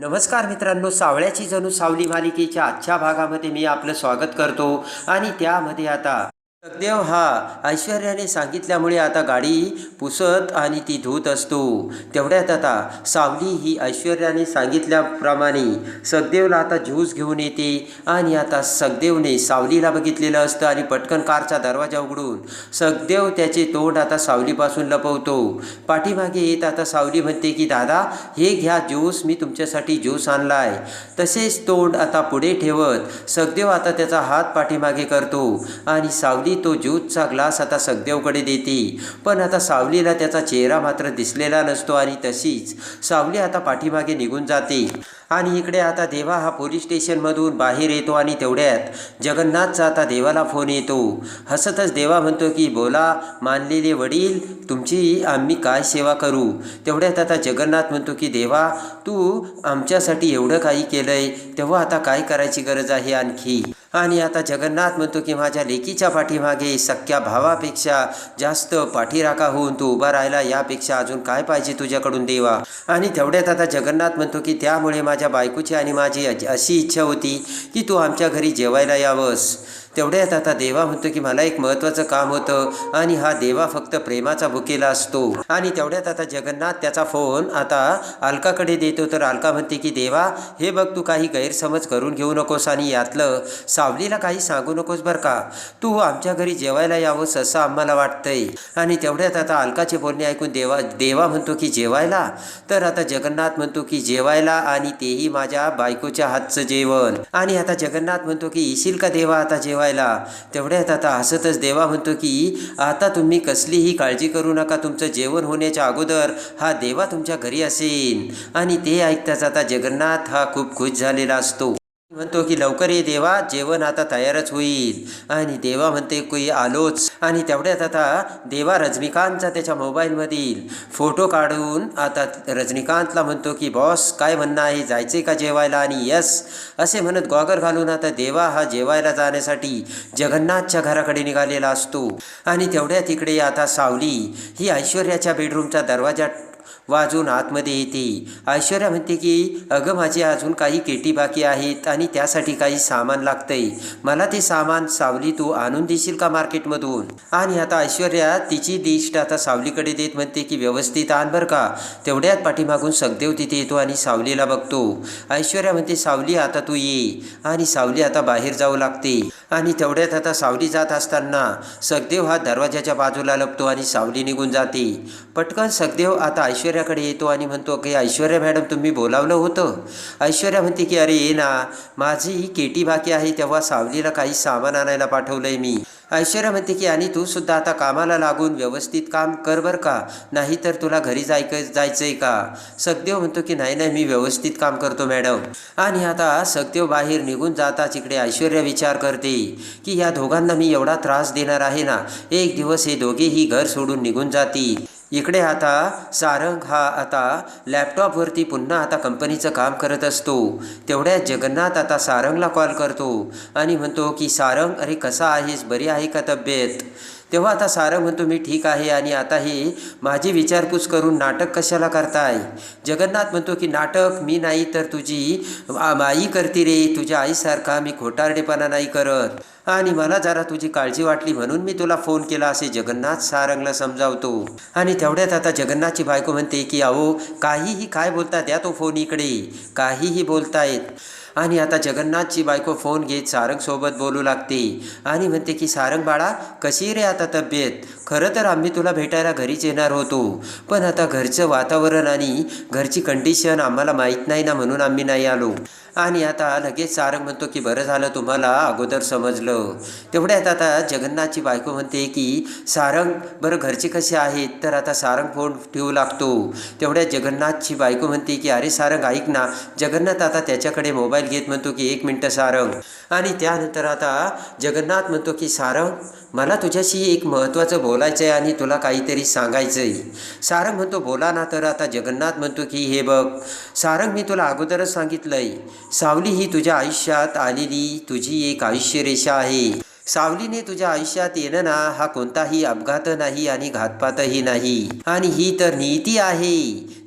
नमस्कार मित्रांनो सावळ्याची जणू सावली मालिकेच्या आजच्या भागामध्ये मी आपलं स्वागत करतो. आणि त्यामध्ये आता सखदेव हा ऐश्वर्याने सांगितल्यामुळे आता गाडी पुसत आणि ती धुत असतो. तेवढ्यात आता सावली ही ऐश्वर्याने सांगितल्याप्रमाणे सखदेवला आता ज्यूस घेऊन येते आणि आता सखदेवने सावलीला बघितलेलं असतं आणि पटकन कारचा दरवाजा उघडून सखदेव त्याचे तोंड आता सावलीपासून लपवतो. पाठीमागे येत आता सावली म्हणते की दादा हे घ्या ज्यूस मी तुमच्यासाठी ज्यूस आणलाय. तसेच तोंड आता पुढे ठेवत सखदेव आता त्याचा हात पाठीमागे करतो आणि सावली तो ज्यूसचा ग्लास आता सखदेवकडे देते. पण आता सावलीला त्याचा चेहरा मात्र दिसलेला नसतो आणि तशीच सावली आता पाठीमागे निघून जाते. आणि इकडे आता देवा हा पोलीस स्टेशनमधून बाहेर येतो आणि तेवढ्यात जगन्नाथचा आता देवाला फोन येतो. हसतच देवा म्हणतो की बोला मानलेले वडील तुमची आम्ही काय सेवा करू? तेवढ्यात आता जगन्नाथ म्हणतो की देवा तू आमच्यासाठी एवढं काही केलंय तेव्हा आता काय करायची गरज आहे आणखी? आणि आता जगन्नाथ म्हणतो की माझ्या लेकीच्या पाठीमागे सख्या भावापेक्षा जास्त पाठीराखा होऊन तू उभा राहिला यापेक्षा अजून काय पाहिजे तुझ्याकडून देवा? आणि तेवढ्यात आता जगन्नाथ म्हणतो की त्यामुळे माझ्या माझ्या बायकोची आणि माझी अशी इच्छा होती की तू आमच्या घरी जेवायला यावंस. तेवढ्यात आता देवा म्हणतो की मला एक महत्त्वाचं काम होतं आणि हा देवा फक्त प्रेमाचा भुकेला असतो. आणि तेवढ्यात आता जगन्नाथ त्याचा फोन आता अलकाकडे देतो. तर अलका म्हणते की देवा हे बघ तू काही गैरसमज करून घेऊ नकोस आणि यातलं सावलीला काही सांगू नकोस बरं का? तू आमच्या घरी जेवायला यावंस असं आम्हाला वाटतंय. आणि तेवढ्यात आता अलकाचे बोलणे ऐकून देवा देवा म्हणतो की जेवायला? तर आता जगन्नाथ म्हणतो की जेवायला आणि तेही माझ्या बायकोच्या हातचं जेवण. आणि आता जगन्नाथ म्हणतो की येशील का देवा आता जेवायला तेवढ्यात आता हसतच देवा म्हणतो की आता तुम्ही कसलीही काळजी करू नका. तुमचं जेवण होण्याच्या अगोदर हा देवा तुमच्या घरी असेल आणि ते ऐकताच आता जगन्नाथ हा खूप खुश झालेला असतो. म्हणतो की लवकर ये देवा जेवण आता तयारच होईल. आणि देवा म्हणते कोई आलोच. आणि तेवढ्यात आता देवा रजनीकांतचा त्याच्या मोबाईलमधील फोटो काढून आता रजनीकांतला म्हणतो की बॉस काय म्हणणं आहे? जायचे का जेवायला? आणि यस. असे म्हणत गॉगर घालून आता देवा हा जेवायला जाण्यासाठी जगन्नाथच्या घराकडे निघालेला असतो. आणि तेवढ्या तिकडे आता सावली ही ऐश्वर्याच्या बेडरूमचा दरवाजा वाजून आतमध्ये येते. ऐश्वर्या म्हणते की अगं माझे अजून काही केटी बाकी आहेत आणि त्यासाठी काही सामान लागतंय. मला ते सामान सावली तू आणून देशील का मार्केटमधून? आणि आता ऐश्वर्या तिची लिस्ट आता सावलीकडे देत म्हणते की व्यवस्थित आण बरं का. तेवढ्यात पाठीमागून सखदेव तिथे येतो आणि सावलीला बघतो. ऐश्वर्या म्हणते सावली आता तू ये. आणि सावली आता बाहेर जाऊ लागते. आणि तेवढ्यात आता सावली जात असताना सखदेव हा दरवाजाच्या बाजूला लपतो आणि सावली निघून जाते. पटकन सखदेव आता ऐश्वर्याकडे येतो आणि म्हणतो की ऐश्वर्या मॅडम तुम्ही बोलावलं होतं? ऐश्वर्या म्हणते की अरे ये ना माझी केटी बाकी आहे तेव्हा सावलीला काही सामान आणायला पाठवलंय मी. ऐश्वर्या म्हणते की आणि तू सुद्धा आता कामाला लागून व्यवस्थित काम कर बरं का? नाही तर तुला घरी जायक जायचंय का? सखदेव म्हणतो की नाही नाही मी व्यवस्थित काम करतो मॅडम. आणि आता सखदेव बाहेर निघून जाताच इकडे ऐश्वर्या विचार करते की या दोघांना मी एवढा त्रास देणार आहे ना? एक दिवस हे दोघेही घर सोडून निघून जातील. इकडे आता सारंग हा आता लॅपटॉपवरती पुन्हा आता कंपनीचं काम करत असतो. तेवढ्या जगन्नाथ आता सारंगला कॉल करतो आणि म्हणतो की सारंग अरे कसा आहेस? बरी आहे का तब्येत? तेव्हा आता सारंग म्हणतो मी ठीक आहे आणि आता हे माझी विचारपूस करून नाटक कशाला करताय? जगन्नाथ म्हणतो की नाटक मी नाही तर तुझी आई करते रे तुझ्या आईसारखा मी खोटारडेपणा नाही करत. आणि मला जरा तुझी काळजी वाटली म्हणून मी तुला फोन केला असे जगन्नाथ सारंगला समजावतो. आणि तेवढ्यात आता जगन्नाथची बायको म्हणते की अहो काहीही काय बोलता द्या तो फोन इकडे. काहीही बोलतायत. आणि आता जगन्नाथची बायको फोन घेत सारंगसोबत बोलू लागते. आणि म्हणते की सारंग बाळा कशी रे आता तब्येत? खरं तर आम्ही तुला भेटायला घरीच येणार होतो. पण आता घरचं वातावरण आणि घरची कंडिशन आम्हाला माहीत नाही ना म्हणून आम्ही नाही आलो. आणि आता लगेच सारंग म्हणतो की बरं झालं तुम्हाला अगोदर समजलं. तेवढ्यात आता जगन्नाथची बायको म्हणते की सारंग बरं घरचे कसे आहेत? तर आता सारंग फोन ठेवू लागतो. तेवढ्यात जगन्नाथची बायको म्हणते की अरे सारंग ऐक ना जगन्नाथ आता त्याच्याकडे मोबाईल घेत म्हणतो की एक मिनटं सारंग. आणि त्यानंतर आता जगन्नाथ म्हणतो की सारंग मला तुझ्याशी एक महत्त्वाचं बोलायचं आहे आणि तुला काहीतरी सांगायचं आहे सारंग म्हणतो बोला ना तर आता जगन्नाथ म्हणतो की हे बघ सारंग मी तुला अगोदरच सांगितलंय. सावली ही तुझ्या आयुष्यात आलेली तुझी एक आयुष्यरेषा आहे. सावलीने तुझ्या आयुष्यात येणं ना हा कोणताही अपघात नाही आणि घातपातही नाही. आणि ही तर नीती आहे.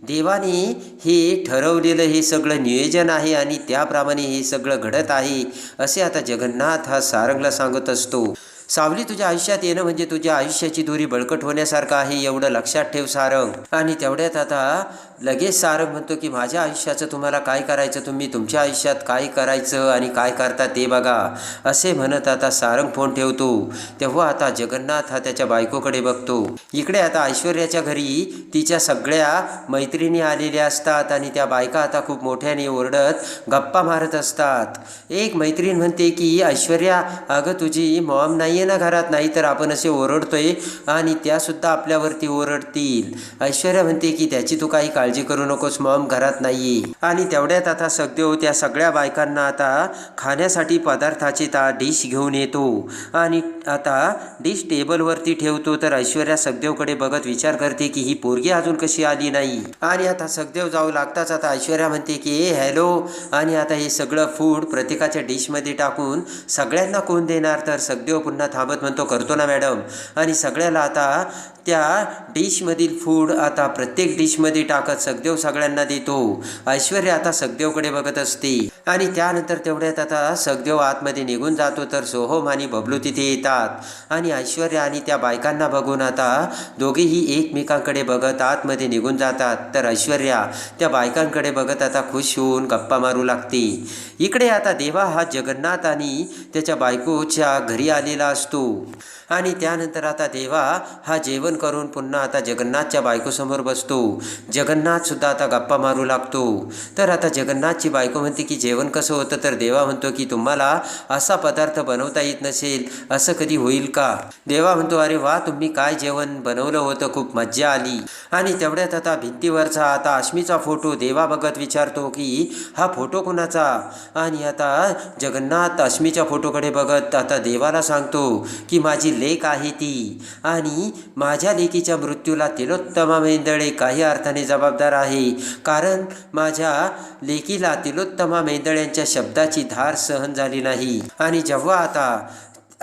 देवाने हे ठरवलेलं हे सगळं नियोजन आहे आणि त्याप्रमाणे हे सगळं घडत आहे असे आता जगन्नाथ हा सारंगला सांगत असतो. सावली तुझ्या आयुष्यात येणं म्हणजे तुझ्या आयुष्याची दोरी बळकट होण्यासारखं आहे एवढं लक्षात ठेव सारंग. आणि तेवढ्यात आता लगेच सारंग म्हणतो की माझ्या आयुष्याचं तुम्हाला काय करायचं? तुम्ही तुमच्या आयुष्यात काय करायचं आणि काय करता ते बघा. असे म्हणत आता सारंग फोन ठेवतो. तेव्हा आता जगन्नाथ हा त्याच्या बायकोकडे बघतो. इकडे आता ऐश्वर्याच्या घरी तिच्या सगळ्या मैत्रिणी आलेल्या असतात आणि त्या बायका आता खूप मोठ्याने ओरडत गप्पा मारत असतात. एक मैत्रीण म्हणते की ऐश्वर्या अगं तुझी मॉम नाही आहे ना घरात नाही तर आपण असे ओरडतोय आणि त्यासुद्धा आपल्यावरती ओरडतील. ऐश्वर्या म्हणते की त्याची तू काही काळजी करू नकोस मॉम घरात नाही आणि तेवढ्यात आता सगदेव त्या सगळ्या बायकांना आता खाण्यासाठी पदार्थाची ता डिश घेऊन येतो. आणि आता डिश टेबलवरती ठेवतो तर ऐश्वर्या सगदेवकडे बघत विचार करते की ही पोरगी अजून कशी आली नाही? आणि आता सगदेव जाऊ लागताच आता ऐश्वर्या म्हणते की ए हॅलो. आणि आता हे सगळं फूड प्रत्येकाच्या डिशमध्ये टाकून सगळ्यांना कोण देणार? तर सगदेव पुन्हा थांबत म्हणतो करतो ना मॅडम. आणि सगळ्याला आता त्या डिशमधील फूड आता प्रत्येक डिशमध्ये टाकत सगदेव सगळ्यांना देतो. ऐश्वर्या आता सगदेवकडे बघत असते. आणि त्यानंतर तेवढ्यात आता सगदेव आतमध्ये निघून जातो तर सोहम आणि बबलू तिथे येतात. आणि ऐश्वर्या आणि त्या बायकांना बघून आता दोघेही एकमेकांकडे बघत आतमध्ये निघून जातात. तर ऐश्वर्या त्या बायकांकडे बघत आता खुश होऊन गप्पा मारू लागते. इकडे आता देवा हा जगन्नाथ आणि त्याच्या बायकोच्या घरी आलेला असतो. आणि त्यानंतर आता देवा हा जेवण करून पुन्हा आता जगन्नाथच्या बायकोसमोर बसतो. जगन्नाथसुद्धा आता गप्पा मारू लागतो. तर आता जगन्नाथची बायको म्हणते की जेवण कसं होतं? तर देवा म्हणतो की तुम्हाला असा पदार्थ बनवता येत नसेल असं कधी होईल का? देवा म्हणतो अरे वा तुम्ही काय जेवण बनवलं होतं? खूप मज्जा आली. आणि तेवढ्यात आता भिंतीवरचा आता अश्मीचा फोटो देवा बघत विचारतो की हा फोटो कुणाचा? आणि आता जगन्नाथ अश्मीच्या फोटोकडे बघत आता देवाला सांगतो की माझी लेख आहे ती. आणि माझ्या लेकीच्या मृत्यूला तिलोत्तमा मेंदळे काही अर्थाने जबाबदार आहे. कारण माझ्या लेकीला तिलोत्तमा मेंदळ्यांच्या शब्दाची धार सहन झाली नाही. आणि जेव्हा आता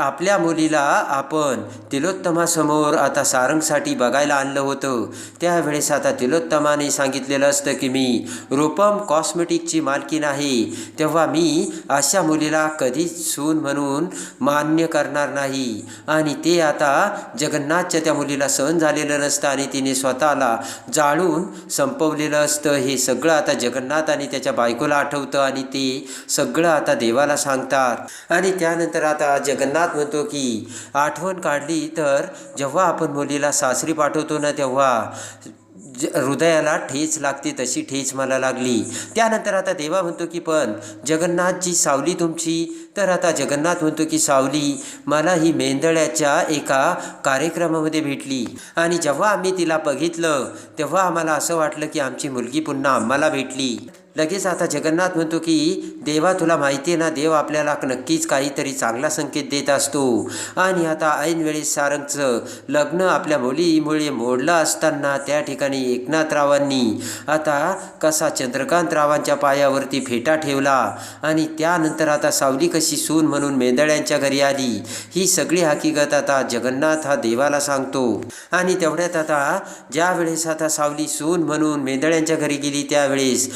आपल्या मुलीला आपण तिलोत्तमासमोर आता सारंगसाठी बघायला आणलं होतं. त्यावेळेस आता तिलोत्तमाने सांगितलेलं असतं की मी रूपम कॉस्मेटिकची मालकी आहे तेव्हा मी अशा मुलीला कधीच सून म्हणून मान्य करणार नाही. आणि ते आता जगन्नाथच्या त्या मुलीला सहन झालेलं नसतं आणि तिने स्वतःला जाळून संपवलेलं असतं. हे सगळं आता जगन्नाथ आणि त्याच्या बायकोला आठवतं आणि ते सगळं आता देवाला सांगतात. आणि त्यानंतर आता जगन्नाथ म्हणतो की आठवण काढली तर जेव्हा आपण मुलीला सासरी पाठवतो ना तेव्हा ज हृदयाला ठेच लागते तशी ठेच मला लागली. त्यानंतर आता देवा म्हणतो की पण जगन्नाथची सावली तुमची. तर आता जगन्नाथ म्हणतो की सावली मला ही मेंदळ्याच्या एका कार्यक्रमामध्ये भेटली. आणि जेव्हा आम्ही तिला बघितलं तेव्हा आम्हाला असं वाटलं की आमची मुलगी पुन्हा आम्हाला भेटली. लगेच आता जगन्नाथ म्हणतो की देवा तुला माहिती आहे ना देव आपल्याला नक्कीच काहीतरी चांगला संकेत देत असतो. आणि आता ऐन वेळेस सारंगचं लग्न आपल्या मुलीमुळे मोडलं असताना त्या ठिकाणी एकनाथरावांनी आता कसा चंद्रकांतरावांच्या पायावरती फेटा ठेवला आणि त्यानंतर आता सावली कशी सून म्हणून मेंदळ्यांच्या घरी आली ही सगळी हकीकत आता जगन्नाथ हा देवाला सांगतो. आणि तेवढ्यात आता ज्या वेळेस आता सावली सून म्हणून मेंदळ्यांच्या घरी गेली त्यावेळेस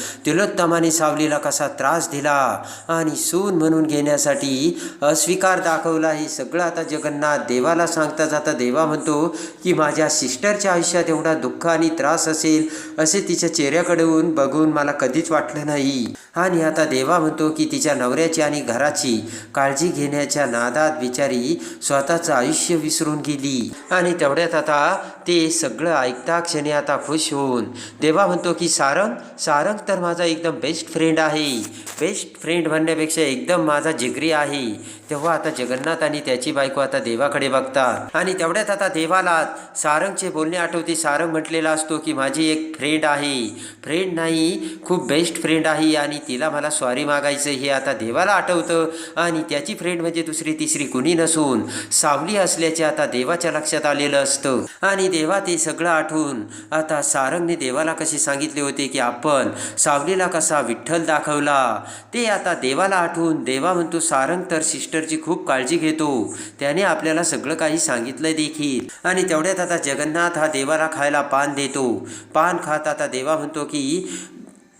तिलोत्तमाने सावलीला कसा त्रास दिला आणि सून म्हणून घेण्यासाठी अस्वीकार दाखवला हे सगळं आता जगन्नाथ देवाला सांगता जाता देवा म्हणतो की माझ्या सिस्टरच्या आयुष्यात एवढा दुःख आणि त्रास असेल असे तिच्या चेहऱ्याकडून बघून मला कधीच वाटलं नाही. आणि आता देवा म्हणतो की तिच्या नवऱ्याची आणि घराची काळजी घेण्याच्या नादात बिचारी स्वतःचं आयुष्य विसरून गेली. आणि तेवढ्यात आता ते सगळं ऐकता क्षणी आता खुश होऊन. देवा म्हणतो की सारंग सारंग तर माझा एकदम बेस्ट फ्रेंड आहे. बेस्ट फ्रेंड म्हणण्यापेक्षा एकदम माझा जिगरी आहे. तेव्हा आता जगन्नाथ आणि त्याची बायको आता देवाकडे बघतात. आणि तेवढ्यात आता देवाला सारंगचे बोलणे आठवते. सारंग म्हटलेला असतो की माझी एक फ्रेंड आहे. फ्रेंड नाही खूप बेस्ट फ्रेंड आहे आणि तिला मला सॉरी मागायचं हे आता देवाला आठवतं. आणि त्याची फ्रेंड म्हणजे दुसरी तिसरी कुणी नसून सावली असल्याचे आता देवाच्या लक्षात आलेलं असतं. आणि तेव्हा ते सगळं आठवून. आता सारंगने देवाला कसे सांगितले होते की आपण सावलीला कसा विठ्ठल दाखवला? ते आता देवाला आठवून देवा म्हणतो सारंग तर सिस्टरची खूप काळजी घेतो. त्याने आपल्याला सगळं काही सांगितलं देखील. आणि तेवढ्यात आता जगन्नाथ हा देवाला खायला पान देतो. पान खात आता देवा म्हणतो की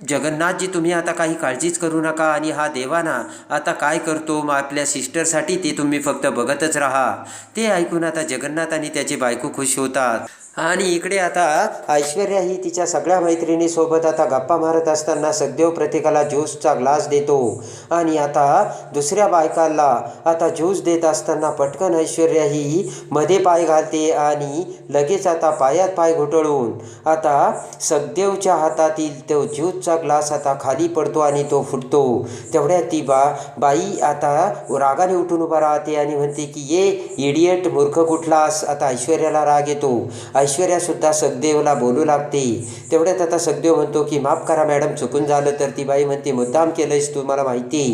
जगन्नाथजी तुम्ही आता काही काळजीच करू नका आणि हा देवाना आता काय करतो मग आपल्या सिस्टरसाठी ते तुम्ही फक्त बघतच राहा. ते ऐकून आता जगन्नाथ आणि त्याची बायको खुश होतात. आणि इकडे आता ऐश्वर्या ही तिच्या सगळ्या मैत्रिणीसोबत आता गप्पा मारत असताना सखदेव प्रत्येकाला ज्यूसचा ग्लास देतो. आणि आता दुसऱ्या बायकाला आता ज्यूस देत असताना पटकन ऐश्वर्या ही मध्ये पाय घालते आणि लगेच आता पायात पाय घुटळून आता सखदेवच्या हातातील तो ज्यूसचा ग्लास आता खाली पडतो आणि तो फुटतो. तेवढ्यात ती बा बाई आता रागाने उठून उभा राहते आणि म्हणते की ये इडियट मूर्ख कुठलास? आता ऐश्वर्याला राग येतो. ऐश्वर्यासुद्धा सखदेवला बोलू लागते. तेवढ्यात आता सखदेव म्हणतो की माफ करा मॅडम चुकून झालं तर ती बाई म्हणते मुद्दाम केलंयस तू मला माहिती.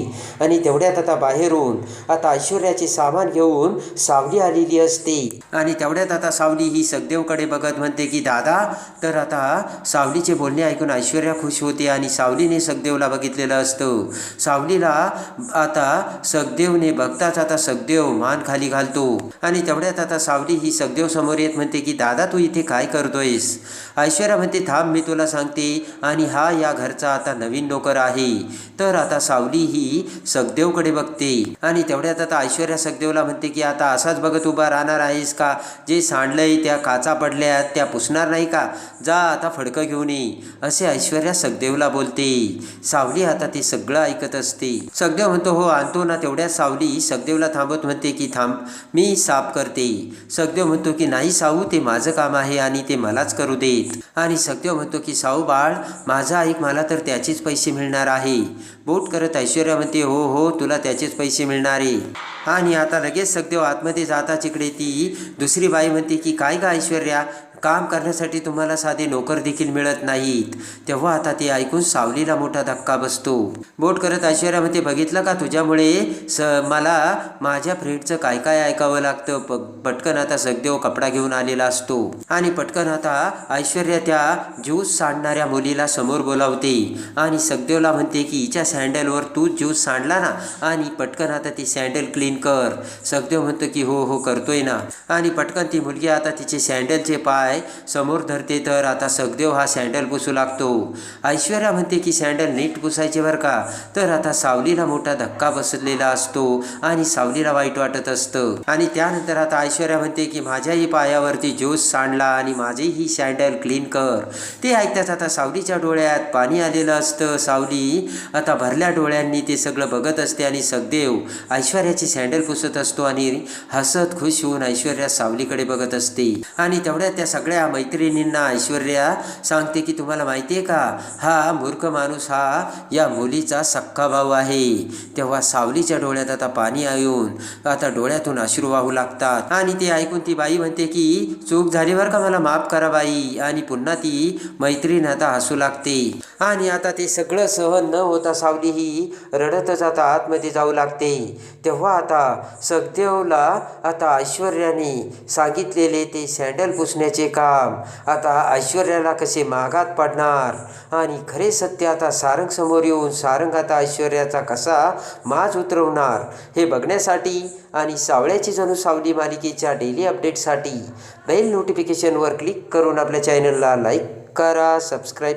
आणि तेवढ्यात आता बाहेरून आता ऐश्वर्याचे सामान घेऊन सावली आलेली असते. आणि तेवढ्यात आता सावली ही सखदेवकडे बघत म्हणते की दादा तर आता सावलीचे बोलणे ऐकून ऐश्वर्या खुश होते आणि सावलीने सखदेवला बघितलेलं असतं. सावलीला आता सखदेवने बघताच आता सखदेव मान खाली घालतो. आणि तेवढ्यात आता सावली ही सखदेव समोर येत म्हणते की दादा तू इथे काय करतोयस? ऐश्वर्या म्हणते थांब मी तुला सांगते. आणि हा या घरचा आता नवीन नोकर आहे. तर आता सावली ही सखदेवकडे बघते. आणि तेवढ्यात आता ऐश्वर्या सखदेवला म्हणते की आता असाच बघत उभा राहणार आहेस का? जे सांडलंय त्या काचा पडल्यात त्या पुसणार नाही का? जा आता फडकं घेऊन ये. असे ऐश्वर्या सखदेवला बोलते. सावली आता ते सगळं ऐकत असते. सखदेव म्हणतो हो आणतो ना. तेवढ्या सावली सखदेवला थांबत म्हणते की थांब मी साफ करते. सखदेव म्हणतो की नाही सावू ते माझं काम आहे आणि ते मलाच करू देत. आणि सखदेव म्हणतो की साऊ बाळ माझा ऐक मला तर त्याचेच पैसे मिळणार आहे. बोट करत ऐश्वर्या म्हणते हो हो तुला त्याचेच पैसे मिळणारे आणि आता लगेच सखदेव आतमध्ये जाता तिकडे ती दुसरी बाई म्हणते की काय का ऐश्वर्या काम करण्यासाठी तुम्हाला साधे नोकर देखील मिळत नाहीत. तेव्हा आता ते ऐकून सावलीला मोठा धक्का बसतो. बोट करत ऐश्वर्या म्हणते बघितलं का तुझ्यामुळे? स मला माझ्या फ्रेंडचं काय काय ऐकावं लागतं? प पटकन आता सगदेव कपडा घेऊन आलेला असतो. आणि पटकन आता ऐश्वर्या त्या ज्यूस सांडणाऱ्या मुलीला समोर बोलावते. आणि सगदेवला म्हणते की हिच्या सँडलवर तू ज्यूस सांडला ना? आणि पटकन आता ती सँडल क्लीन कर. सगदेव म्हणतो की हो हो करतोय ना. आणि पटकन ती मुलगी आता तिचे सँडलचे पाय पाय समोर धरते तर आता सखदेव हा सँडल पुसू लागतो. ऐश्वर्या म्हणते की सँडल नीट पुसायचे बरं का? तर आता सावलीला मोठा धक्का बसलेला असतो आणि सावलीला वाईट वाटत असतं. आणि त्यानंतर आता ऐश्वर्या म्हणते की माझ्याही पायावरती ज्यूस सांडला आणि माझेही सँडल क्लीन कर. ते ऐकताच आता सावलीच्या डोळ्यात पाणी आलेलं असतं. सावली आता भरल्या डोळ्यांनी ते सगळं बघत असते आणि सखदेव ऐश्वर्याची सँडल पुसत असतो आणि हसत खुश होऊन ऐश्वर्या सावलीकडे बघत असते. आणि तेवढ्यात त्या सगळ्या मैत्रिणींना ऐश्वर्या सांगते की तुम्हाला माहिती आहे का? हा मूर्ख माणूस हा या मुलीचा सक्का भाऊ आहे. तेव्हा सावलीच्या डोळ्यात आता पाणी येऊन आता डोळ्यातून अश्रू वाहू लागतात. आणि ते ऐकून ती बाई म्हणते की चूक झाली बरं का मला माफ करा बाई. आणि पुन्हा ती मैत्रीण आता हसू लागते. आणि आता ते सगळं सहन न होता सावली ही रडतच आता आतमध्ये जाऊ लागते. तेव्हा आता सखदेवला आता ऐश्वर्याने सांगितलेले ते सँडल पुसण्याचे काम. आता ऐश्वर्याला कसे मागात पडणार? आणि खरे सत्य आता सारंग समोर येऊन सारंग आता ऐश्वर्याचा कसा माज उतरवणार? हे बघण्यासाठी आणि सावळ्याची जणू सावली मालिकेच्या डेली अपडेटसाठी बेल नोटिफिकेशनवर क्लिक करून आपल्या चॅनलला लाईक करा सबस्क्राईब